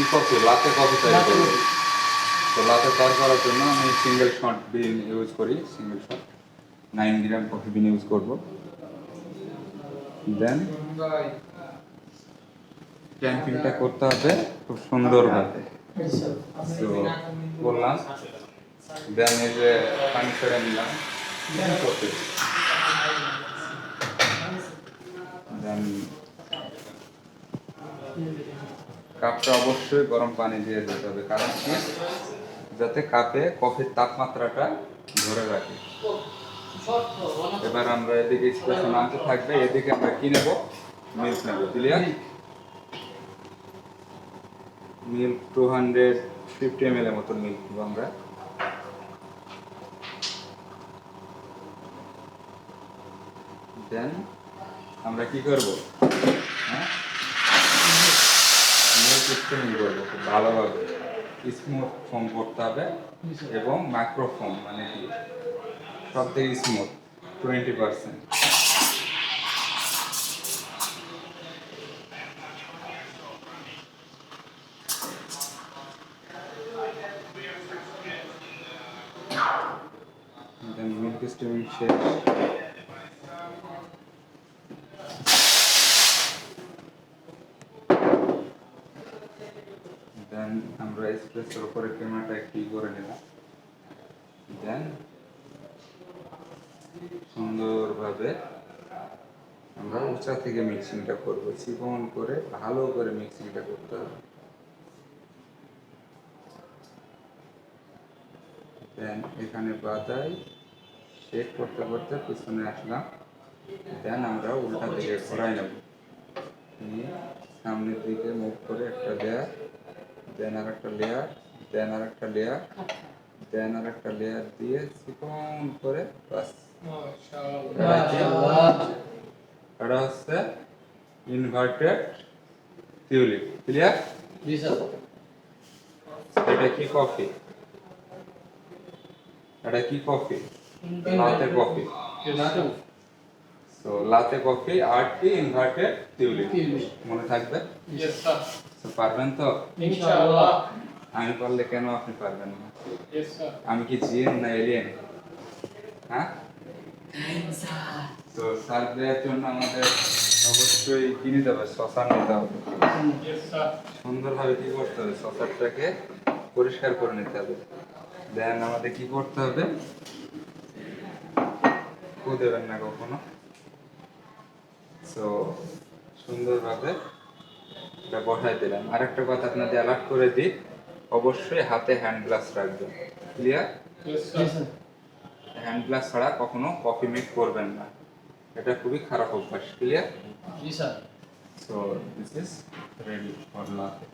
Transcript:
কি coffee latte coffee তৈরি করব তো লাতে তৈরি করার জন্য আমি সিঙ্গেল শট বিন ইউজ করি single shot nine gram coffee bean use করব। দেন ক্যাম্পিংটা করতে হবে খুব সুন্দরভাবে তো বললাম দেন এই যে পানি ছেড়ে নিলাম দেন কাপটা অবশ্যই গরম পানি দিয়ে দিতে হবে, কারণ কি যাতে কাপে কফির তাপমাত্রাটা ধরে রাখে। এবার আমরা এদিকে স্পেশাল আনতে থাকবে, এদিকে আমরা কি নেব? মিল্ক নেব clear milk two hundred fifty M L এর মতো মিল্ক নেব আমরা। দেন আমরা কি করব? হ্যাঁ? মিল্ক স্টেমিং করব, খুব ভালোভাবে। স্মুথ ফর্ম করতে হবে এবং মাইক্রো ফর্ম মানে কি? সব থেকে smooth twenty percent then milk steaming শেষ। দেন আমরা স্পেসের উপরে ক্যামেরাটা কি করে নিলাম। দেন সুন্দরভাবে আমরা উঁচা থেকে মিক্সিংটা করব। চিকন করে, ভালো করে মিক্সিংটা করতে হবে। দেন এখানে বাদাই শেক করতে করতে পিছনে আসলাম। দেন আমরা উল্টা দিকে ঘোরাই নেব। নিয়ে সামনের দিকে মুখ করে একটা লেয়ার দেন আর একটা লেয়ার দেন আর একটা লেয়ার দেন আর একটা লেয়ার দিয়ে চিকন করে বাস এটা হচ্ছে ইনভার্টেড টিউলিপ ক্লিয়ার এটা কি কফি এটা কি coffee latte coffee so latte coffee আর ইনভার্টেড টিউলিপ মনে থাকবে? পারবেন তো? আমি পারলে কেন আপনি পারবেন না? আমি কি জিএন না এলিয়েন? হ্যাঁ? তো সার দেওয়ার জন্য আমাদের অবশ্যই কি নিতে হবে। শশা নিতে হবে সুন্দরভাবে কি করতে হবে? শশাটাকে পরিষ্কার করে নিতে হবে। দেন আমাদের কি করতে হবে? কু দেবেন না কখনো? তো সুন্দরভাবে এটা বসাই দিলাম। আর একটা কথা আপনাদের অ্যালার্ট করে দিই। অবশ্যই হাতে হ্যান্ড গ্লাস রাখবেন। ক্লিয়ার হ্যান্ড গ্লাস ছাড়া কখনো কফি মেক করবেন না। এটা খুবই খারাপ অভ্যাস। Clear so this is ready for latte